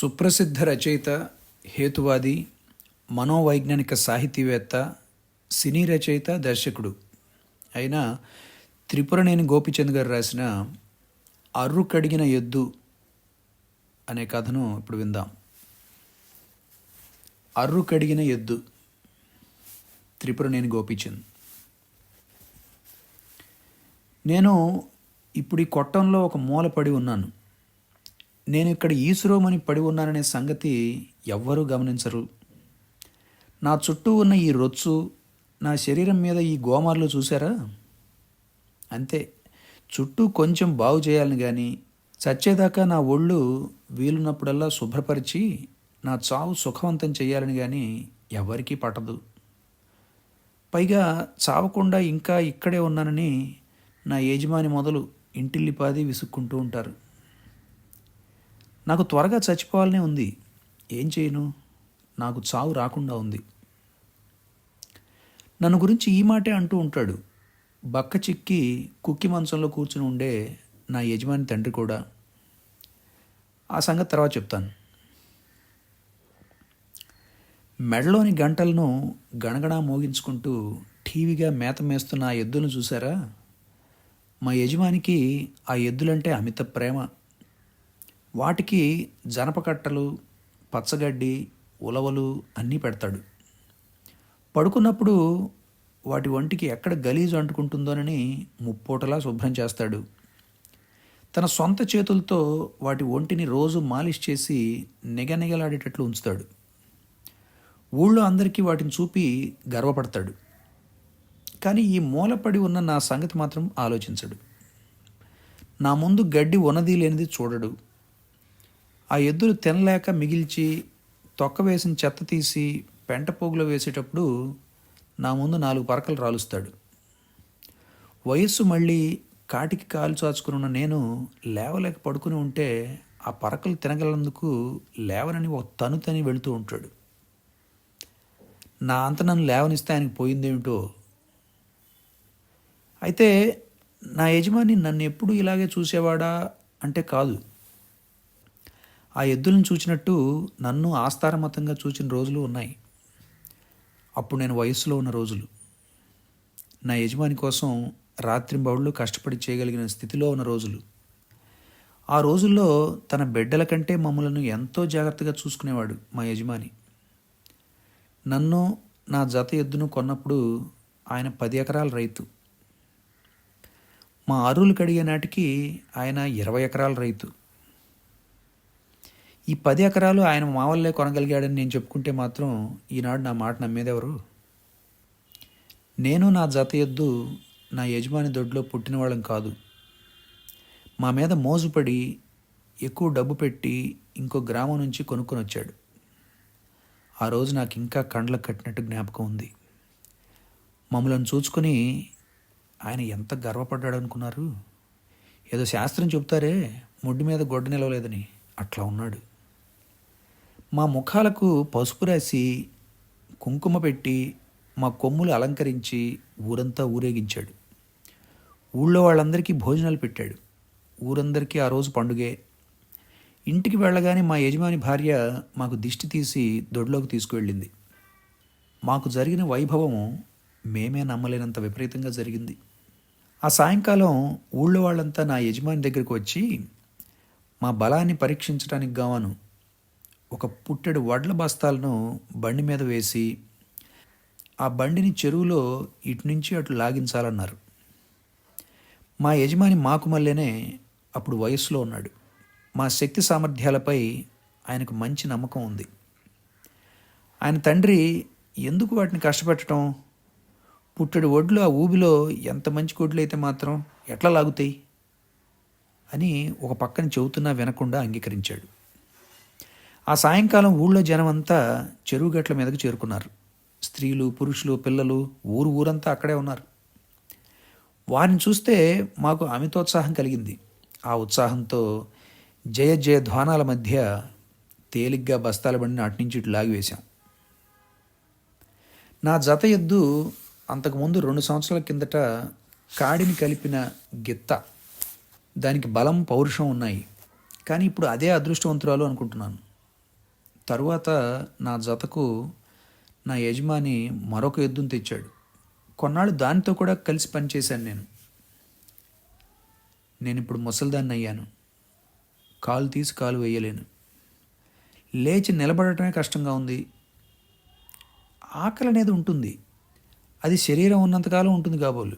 సుప్రసిద్ధ రచయిత హేతువాది మనోవైజ్ఞానిక సాహితీవేత్త సినీ రచయిత దర్శకుడు. అయిన త్రిపురనేని గోపిచంద్ గారు రాసిన అర్రు కడిగిన ఎద్దు అనే కథను ఇప్పుడు విందాం. అర్రు కడిగిన ఎద్దు త్రిపురనేని గోపిచంద్. నేను ఇప్పుడు ఈ కొట్టంలో ఒక మూల పడి ఉన్నాను. నేను ఇక్కడ ఈసురోమని పడి ఉన్నాననే సంగతి ఎవ్వరూ గమనించరు. నా చుట్టూ ఉన్న ఈ రొచ్చు నా శరీరం మీద ఈ గోమార్లు చూసారా అంతే. చుట్టూ కొంచెం బాగు చేయాలని కానీ చచ్చేదాకా నా ఒళ్ళు వీలున్నప్పుడల్లా శుభ్రపరిచి నా చావు సుఖవంతం చేయాలని కానీ ఎవరికీ పట్టదు. పైగా చావకుండా ఇంకా ఇక్కడే ఉన్నానని నా యజమాని మొదలు ఇంటిల్లిపాది విసుక్కుంటూ ఉంటారు. నాకు త్వరగా చచ్చిపోవాలనే ఉంది. ఏం చేయను? నాకు చావు రాకుండా ఉంది. నన్ను గురించి ఈ మాటే అంటూ ఉంటాడు. బక్క చిక్కి కుక్కి మంచంలో కూర్చుని ఉండే నా యజమాని తండ్రి కూడా. ఆ సంగతి తర్వాత చెప్తాను. మెడలోని గంటలను గణగణ మోగించుకుంటూ టీవీగా మేత మేస్తున్న ఆ ఎద్దును చూసారా మా యజమానికి ఆ ఎద్దులంటే అమిత ప్రేమ. వాటికి జనపకట్టలు పచ్చగడ్డి ఉలవలు అన్నీ పెడతాడు. పడుకున్నప్పుడు వాటి ఒంటికి ఎక్కడ గలీజు అంటుకుంటుందోనని ముప్పూటలా శుభ్రం చేస్తాడు. తన సొంత చేతులతో వాటి ఒంటిని రోజు మాలిష్ చేసి నిగనిగలాడేటట్లు ఉంచుతాడు. ఊళ్ళో అందరికీ వాటిని చూపి గర్వపడతాడు. కానీ ఈ మూలపడి ఉన్న నా సంగతి మాత్రం ఆలోచించడు. నా ముందు గడ్డి ఉన్నది లేనిది చూడడు. ఆ ఎద్దులు తినలేక మిగిల్చి తొక్క వేసిన చెత్త తీసి పెంట పోగులో వేసేటప్పుడు నా ముందు నాలుగు పరకలు రాలుస్తాడు. వయస్సు మళ్ళీ కాటికి కాలు చాచుకుని ఉన్న నేను లేవలేక పడుకుని ఉంటే ఆ పరకలు తినగలందుకు లేవనని ఒక తనుతని వెళుతూ ఉంటాడు. నా అంత నన్ను లేవనిస్తే ఆయనకు పోయిందేమిటో? అయితే నా యజమాని నన్ను ఎప్పుడు ఇలాగే చూసేవాడా? అంటే కాదు. ఆ ఎద్దులను చూచినట్టు నన్ను ఆస్తారమతంగా చూచిన రోజులు ఉన్నాయి. అప్పుడు నేను వయస్సులో ఉన్న రోజులు. నా యజమాని కోసం రాత్రింబౌళ్ళు కష్టపడి చేయగలిగిన స్థితిలో ఉన్న రోజులు. ఆ రోజుల్లో తన బిడ్డల కంటే మమ్మలను ఎంతో జాగ్రత్తగా చూసుకునేవాడు మా యజమాని. నన్ను నా జత ఎద్దును కొన్నప్పుడు ఆయన పది ఎకరాల రైతు. మా అరువులు కడిగే నాటికి ఆయన ఇరవై ఎకరాల రైతు. ఈ పది ఎకరాలు ఆయన మావల్లే కొనగలిగాడని నేను చెప్పుకుంటే మాత్రం ఈనాడు నా మాట నమ్మేదెవరు? నేను నా జత ఎద్దు నా యజమాని దొడ్లో పుట్టిన వాళ్ళం కాదు. మా మీద మోజుపడి ఎక్కువ డబ్బు పెట్టి ఇంకో గ్రామం నుంచి కొనుక్కొని వచ్చాడు ఆ రోజు నాకు ఇంకా కండ్లకు కట్టినట్టు జ్ఞాపకం ఉంది. మమ్మల్ని చూసుకొని ఆయన ఎంత గర్వపడ్డాడు అనుకున్నారు ఏదో శాస్త్రం చెప్తారే ముడ్డు మీద గొడ్డ నిలవలేదని. అట్లా ఉన్నాడు. మా ముఖాలకు పసుపు రాసి కుంకుమ పెట్టి మా కొమ్ములు అలంకరించి ఊరంతా ఊరేగించాడు. ఊళ్ళో వాళ్ళందరికీ భోజనాలు పెట్టాడు. ఊరందరికీ ఆ రోజు పండుగే. ఇంటికి వెళ్ళగానే మా యజమాని భార్య మాకు దిష్టి తీసి దొడ్లోకి తీసుకువెళ్ళింది. మాకు జరిగిన వైభవం మేమే నమ్మలేనంత విపరీతంగా జరిగింది. ఆ సాయంకాలం ఊళ్ళో వాళ్ళంతా నా యజమాని దగ్గరికి వచ్చి మా బలాన్ని పరీక్షించడానికి గావాను ఒక పుట్టెడు వడ్ల బస్తాలను బండి మీద వేసి ఆ బండిని చెరువులో ఇటు నుంచి అటు లాగించాలన్నారు. మా యజమాని మాకు మళ్ళీనే అప్పుడు వయస్సులో ఉన్నాడు. మా శక్తి సామర్థ్యాలపై ఆయనకు మంచి నమ్మకం ఉంది. ఆయన తండ్రి ఎందుకు వాటిని కష్టపెట్టడం? పుట్టెడు ఒడ్లు ఆ ఊబిలో ఎంత మంచి కొడ్లు అయితే మాత్రం ఎట్లా లాగుతాయి? అని ఒక పక్కన చెబుతున్నా వినకుండా అంగీకరించాడు. ఆ సాయంకాలం ఊళ్ళో జనం అంతా చెరువు గట్ల మీదకు చేరుకున్నారు. స్త్రీలు పురుషులు పిల్లలు ఊరు ఊరంతా అక్కడే ఉన్నారు. వారిని చూస్తే మాకు అమితోత్సాహం కలిగింది. ఆ ఉత్సాహంతో జయ జయ ధ్వానాల మధ్య తేలిగ్గా బస్తాల బండిని అట్నుంచి ఇటు లాగివేశాం నా జత ఎద్దు అంతకుముందు రెండు సంవత్సరాల కిందట కాడిని కలిపిన గిత్త. దానికి బలం పౌరుషం ఉన్నాయి. కానీ ఇప్పుడు అదే అదృష్టవంతురాలు అనుకుంటున్నాను. తరువాత నా జతకు నా యజమాని మరొక ఎద్దును తెచ్చాడు. కొన్నాళ్ళు దానితో కూడా కలిసి పనిచేశాను నేను. నేను ఇప్పుడు ముసలిదాన్ని అయ్యాను. కాలు తీసి కాలు వేయలేను. లేచి నిలబడటమే కష్టంగా ఉంది. ఆకలి అనేది ఉంటుంది. అది శరీరం ఉన్నంతకాలం ఉంటుంది కాబోలు.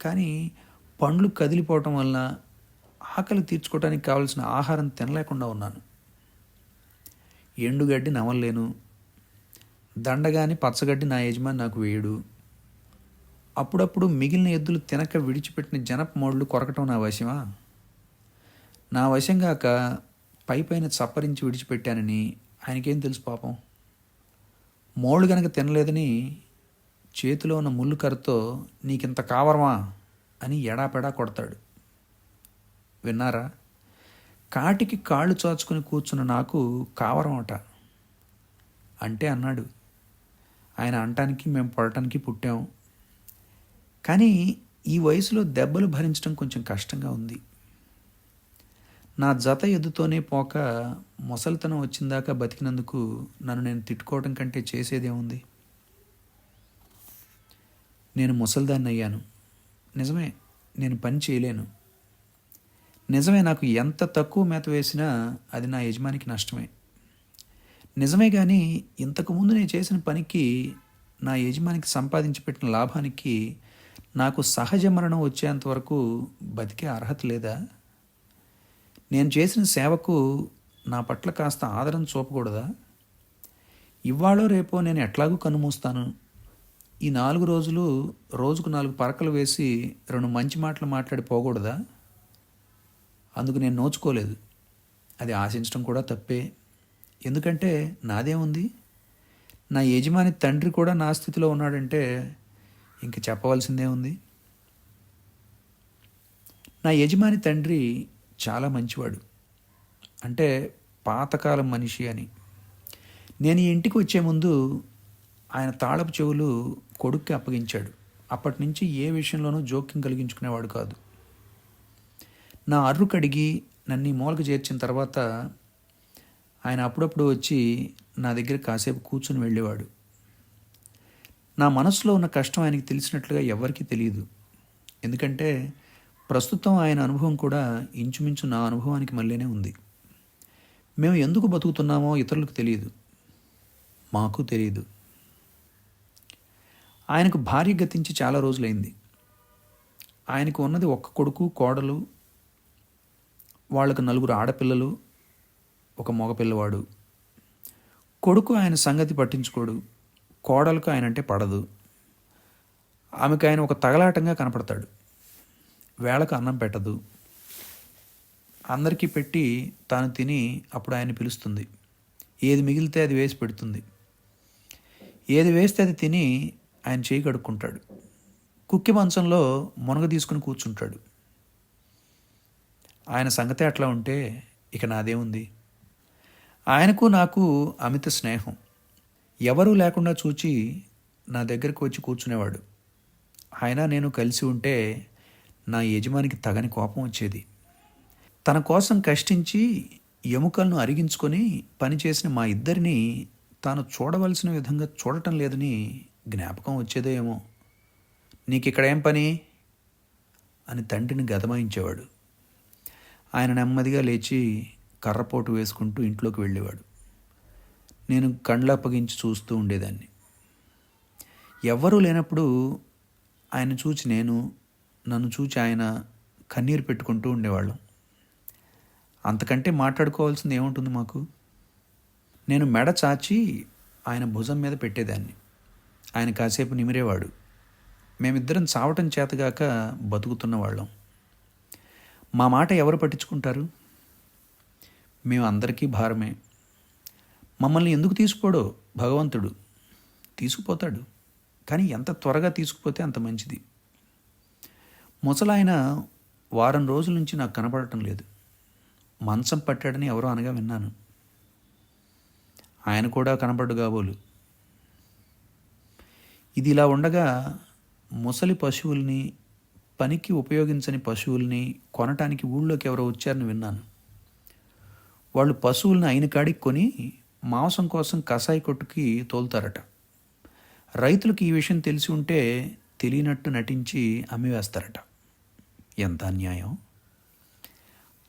కానీ పండ్లు కదిలిపోవటం వలన ఆకలి తీర్చుకోవడానికి కావాల్సిన ఆహారం తినలేకుండా ఉన్నాను. ఎండుగడ్డి నమలలేను దండగాని పచ్చగడ్డి నా యజమాని నాకు వేయడు. అప్పుడప్పుడు మిగిలిన ఎద్దులు తినక విడిచిపెట్టిన జనప మోడ్లు కొరకటం నా వశమా? నా వశం కాక పై పైన చప్పరించి విడిచిపెట్టానని ఆయనకేం తెలుసు పాపం? మోళ్ళు గనక తినలేదని చేతిలో ఉన్న ముళ్ళు కర్రతో నీకింత కావరమా అని ఎడాపెడా కొడతాడు. విన్నారా? కాటికి కాళ్ళు చాచుకుని కూర్చున్న నాకు కావరం అట అంటే అన్నాడు ఆయన అంటానికి మేము పడటానికి పుట్టాం. కానీ ఈ వయసులో దెబ్బలు భరించడం కొంచెం కష్టంగా ఉంది. నా జత ఎద్దుతోనే పోక ముసలితనం వచ్చిందాకా బతికినందుకు నన్ను నేను తిట్టుకోవడం కంటే చేసేదేముంది? నేను ముసలిదాన్ని అయ్యాను నిజమే నేను పని చేయలేను. నిజమే నాకు ఎంత తక్కువ మేత వేసినా అది నా యజమానికి నష్టమే. నిజమే కానీ ఇంతకుముందు నేను చేసిన పనికి నా యజమానికి సంపాదించి పెట్టిన లాభానికి నాకు సహజ మరణం వచ్చేంత వరకు బతికే అర్హత లేదా? నేను చేసిన సేవకు నా పట్ల కాస్త ఆదరణ చూపకూడదా? ఇవాళో రేపో నేను ఎట్లాగూ కన్నుమూస్తాను? ఈ నాలుగు రోజులు రోజుకు నాలుగు పరకలు వేసి రెండు మంచి మాటలు మాట్లాడి పోకూడదా? అందుకు నేను నోచుకోలేదు. అది ఆశించడం కూడా తప్పే. ఎందుకంటే నాదేముంది? నా యజమాని తండ్రి కూడా నా స్థితిలో ఉన్నాడంటే ఇంక చెప్పవలసిందే ఉంది. నా యజమాని తండ్రి చాలా మంచివాడు. అంటే పాతకాలం మనిషి అని. నేను ఈ ఇంటికి వచ్చే ముందు ఆయన తాళపు చెవులు కొడుక్కి అప్పగించాడు. అప్పటి నుంచి ఏ విషయంలోనూ జోక్యం కలిగించుకునేవాడు కాదు. నా అర్రు కడిగి నన్ను మూలకు చేర్చిన తర్వాత ఆయన అప్పుడప్పుడు వచ్చి నా దగ్గర కాసేపు కూర్చుని వెళ్ళేవాడు. నా మనసులో ఉన్న కష్టం ఆయనకి తెలిసినట్లుగా ఎవరికీ తెలియదు. ఎందుకంటే ప్రస్తుతం ఆయన అనుభవం కూడా ఇంచుమించు నా అనుభవానికి మళ్ళీనే ఉంది. మేము ఎందుకు బతుకుతున్నామో ఇతరులకు తెలియదు. మాకు తెలియదు. ఆయనకు భార్య గతించి చాలా రోజులైంది. ఆయనకు ఉన్నది ఒక్క కొడుకు కోడలు వాళ్ళకు నలుగురు ఆడపిల్లలు ఒక మగపిల్లవాడు కొడుకు ఆయన సంగతి పట్టించుకోడు. కోడలకు ఆయన అంటే పడదు. ఆమెకు ఆయన ఒక తగలాటంగా కనపడతాడు. వేళకు అన్నం పెట్టదు. అందరికీ పెట్టి తాను తిని అప్పుడు ఆయన పిలుస్తుంది. ఏది మిగిలితే అది వేసి పెడుతుంది. ఏది వేస్తే అది తిని ఆయన చేయి కడుక్కుంటాడు. కుక్కి మంచంలో మునగ తీసుకుని కూర్చుంటాడు. ఆయన సంగతే అట్లా ఉంటే ఇక నాదేముంది ఆయనకు నాకు అమిత స్నేహం. ఎవరూ లేకుండా చూచి నా దగ్గరకు వచ్చి కూర్చునేవాడు. ఆయన నేను కలిసి ఉంటే నా యజమానికి తగని కోపం వచ్చేది. తన కోసం కష్టించి ఎముకలను అరిగించుకొని పనిచేసిన మా ఇద్దరిని తాను చూడవలసిన విధంగా చూడటం లేదని జ్ఞాపకం వచ్చేదో ఏమో. నీకు ఇక్కడ ఏం పని? అని తండ్రిని గదమాయించేవాడు. ఆయన నెమ్మదిగా లేచి కర్రపోటు వేసుకుంటూ ఇంట్లోకి వెళ్ళేవాడు. నేను కండ్లు అప్పగించి చూస్తూ ఉండేదాన్ని. ఎవ్వరూ లేనప్పుడు ఆయన చూచి నేను నన్ను చూచి ఆయన కన్నీరు పెట్టుకుంటూ ఉండేవాళ్ళం. అంతకంటే మాట్లాడుకోవాల్సింది ఏముంటుంది మాకు? నేను మెడ చాచి ఆయన భుజం మీద పెట్టేదాన్ని. ఆయన కాసేపు నిమిరేవాడు. మేమిద్దరం చావటం చేతగాక బతుకుతున్న వాళ్ళం. మా మాట ఎవరు పట్టించుకుంటారు? మేము అందరికీ భారమే. మమ్మల్ని ఎందుకు తీసుకోడో భగవంతుడు తీసుకుపోతాడు. కానీ ఎంత త్వరగా తీసుకుపోతే అంత మంచిది. ముసలాయన వారం రోజుల నుంచి నాకు కనపడటం లేదు. మంచం పట్టాడని ఎవరో అనగా విన్నాను. ఆయన కూడా కనపడ్డు కాబోలు. ఇది ఇలా ఉండగా ముసలి పశువుల్ని పనికి ఉపయోగించని పశువుల్ని కొనటానికి ఊళ్ళోకి ఎవరో వచ్చారని విన్నాను. వాళ్ళు పశువుల్ని అయిన కాడికి కొని మాంసం కోసం కషాయి కొట్టుకి తోలుతారట. రైతులకు ఈ విషయం తెలిసి ఉంటే తెలియనట్టు నటించి అమ్మివేస్తారట. ఎంత అన్యాయం?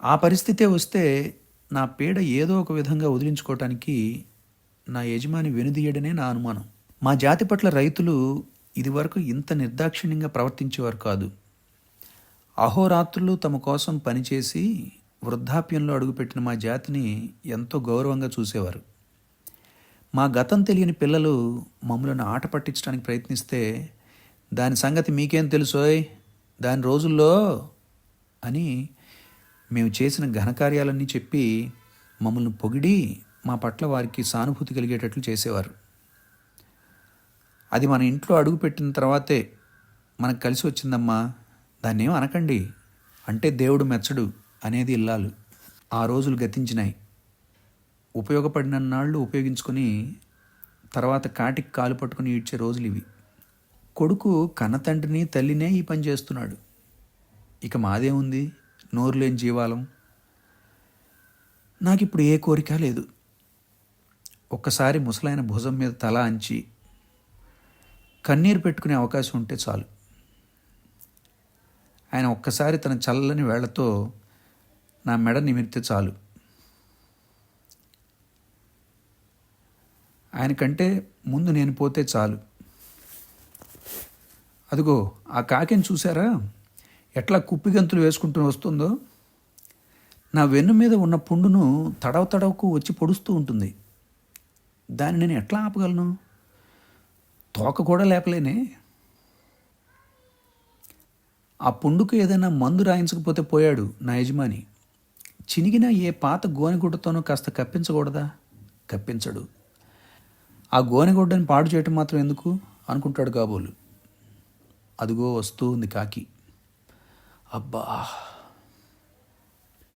ఆ పరిస్థితే వస్తే నా పీడ ఏదో ఒక విధంగా వదిలించుకోవటానికి నా యజమాని వెనుదీయడనే నా అనుమానం. మా జాతి పట్ల రైతులు ఇదివరకు ఇంత నిర్దాక్షిణ్యంగా ప్రవర్తించేవారు కాదు. అహోరాత్రులు తమ కోసం పనిచేసి వృద్ధాప్యంలో అడుగుపెట్టిన మా జాతిని ఎంతో గౌరవంగా చూసేవారు. మా గతం తెలియని పిల్లలు మమ్మలను ఆట పట్టించడానికి ప్రయత్నిస్తే దాని సంగతి మీకేం తెలుసోయ్ దాని రోజుల్లో అని మేము చేసిన ఘనకార్యాలన్నీ చెప్పి మమ్మల్ని పొగిడి మా పట్ల వారికి సానుభూతి కలిగేటట్లు చేసేవారు. అది మన ఇంట్లో అడుగుపెట్టిన తర్వాతే మనకు కలిసి వచ్చిందమ్మా. దాన్ని ఏం అనకండి. అంటే దేవుడు మెచ్చడు అనేది ఇల్లాలు ఆ రోజులు గతించినాయి. ఉపయోగపడిన నాళ్ళు ఉపయోగించుకొని తర్వాత కాటికి కాలు పట్టుకుని ఈడ్చే రోజులు ఇవి. కొడుకు కన్నతండ్రిని తల్లినే ఈ పని చేస్తున్నాడు. ఇక మాదేముంది నోరు లేని జీవాలం. నాకు ఇప్పుడు ఏ కోరిక లేదు. ఒక్కసారి ముసలైన భుజం మీద తల అంచి కన్నీరు పెట్టుకునే అవకాశం ఉంటే చాలు. ఆయన ఒక్కసారి తన చల్లని వేళ్ళతో నా మెడ నిమిరితే చాలు. ఆయన కంటే ముందు నేను పోతే చాలు. అదిగో ఆ కాకిని చూసారా ఎట్లా కుప్పిగంతులు వేసుకుంటూ వస్తుందో? నా వెన్ను మీద ఉన్న పుండును తడవ తడవకు వచ్చి పొడుస్తూ ఉంటుంది. దాన్ని నేను ఎట్లా ఆపగలను? తోక కూడా లేపలేనే. ఆ పుండుకు ఏదైనా మందు రాయించకపోతే పోయాడు నా యజమాని. చినిగిన ఏ పాత గోనెగుడ్డతోనూ కాస్త కప్పించకూడదా? కప్పించడు. ఆ గోనెగుడ్డని పాడు చేయటం మాత్రం ఎందుకు? అనుకుంటాడు కాబోలు. అదిగో వస్తూ ఉంది కాకి. అబ్బా!